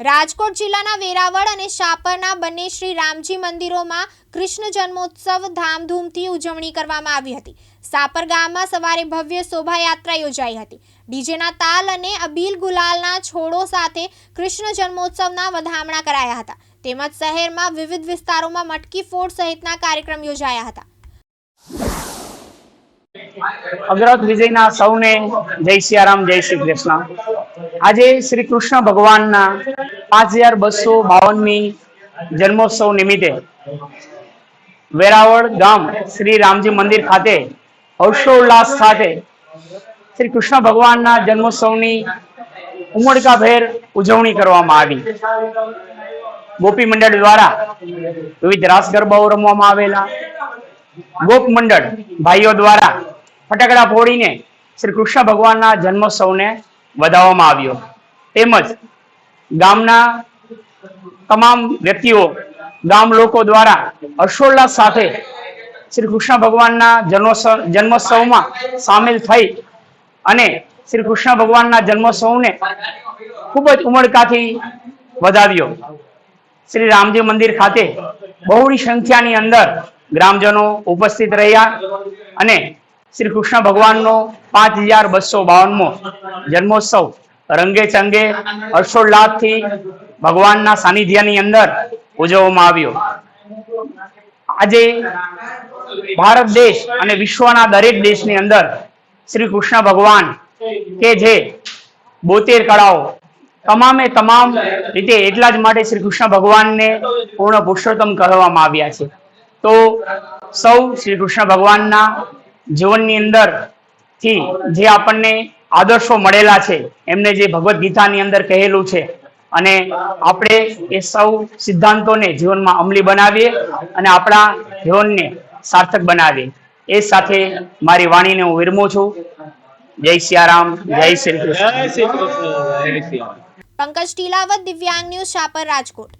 રાજકોટ જિલ્લાના વેરાવળ અને શાપરના બંને શ્રી રામજી મંદિરોમાં કૃષ્ણ જન્મોત્સવ ધામધૂમથી ઉજવણી કરવામાં આવી હતી. સાપર ગામમાં સવારે ભવ્ય શોભાયાત્રા યોજાઈ હતી. ડીજેના તાલ અને અબીલ ગુલાલના છોડો સાથે કૃષ્ણ જન્મોત્સવના વધામણા કરાયા હતા. તેમજ શહેરમાં વિવિધ વિસ્તારોમાં મટકી ફોડ સહિતના કાર્યક્રમ યોજાયા હતા. અગ્રત વિજયના સૌને જય સિયારામ, જય શ્રી કૃષ્ણ. આજે શ્રી કૃષ્ણ ભગવાનના પાંચ હજાર બસો બાવનમી જન્મોત્સવ નિમિત્તે વેરાવળ ગામ શ્રી રામજી મંદિર ખાતે હર્ષોલ્લાસ સાથે શ્રી કૃષ્ણ ભગવાનના જન્મોત્સવની ઉમળકાભેર ઉજવણી કરવામાં આવી. ગોપી મંડળ દ્વારા વિવિધ રાસ ગરબાઓ રમવામાં આવેલા. ગોપ મંડળ ભાઈઓ દ્વારા ફટાકડા ફોડીને શ્રી કૃષ્ણ ભગવાનના જન્મોત્સવને વધાવવામાં આવ્યો. તેમજ ગામના તમામ વ્યક્તિઓ, ગામ લોકો દ્વારા હર્ષોલ્લાસ સાથે શ્રી કૃષ્ણ ભગવાનના જન્મોત્સવ, જન્મોત્સવમાં સામેલ થઈ અને શ્રી કૃષ્ણ ભગવાનના જન્મોત્સવને ખૂબ જ ઉમળકાથી વધાવ્યો. શ્રી રામજી મંદિર ખાતે બહોળી સંખ્યાની અંદર ગ્રામજનો ઉપસ્થિત રહ્યા અને શ્રી કૃષ્ણ ભગવાનનો પાંચ હજાર બસો બાવનમો જન્મોત્સવ રંગે ચંગે હર્ષોલ્લાસથી ભગવાનના સાનિધ્યની અંદર ઉજવવામાં આવ્યો. આજે ભારત દેશ અને વિશ્વના દરેક દેશની અંદર શ્રી કૃષ્ણ ભગવાન કે જે બોતેર કળાઓ તમામે તમામ રીતે એટલા જ માટે શ્રી કૃષ્ણ ભગવાનને પૂર્ણ પુરુષોત્તમ કહેવામાં આવ્યા છે. તો સૌ શ્રી કૃષ્ણ ભગવાનના જીવનની અંદરથી જે આપણને આદર્શો મળેલા છે. એમને જે ભગવદ્ ગીતાની અંદર કહેલું છે. અને આપણે એ સૌ સિદ્ધાંતોને જીવનમાં અમલી બનાવીએ અને આપણા જીવનને સાર્થક બનાવીએ. એ સાથે મારી વાણીને હું વિરમું છું. જય સિયારામ જય શ્રી કૃષ્ણ. જય શ્રી કૃષ્ણ જય શ્રી પંકજ ટીલાવત દિવ્યાંગ ન્યૂઝ શાપર રાજકોટ.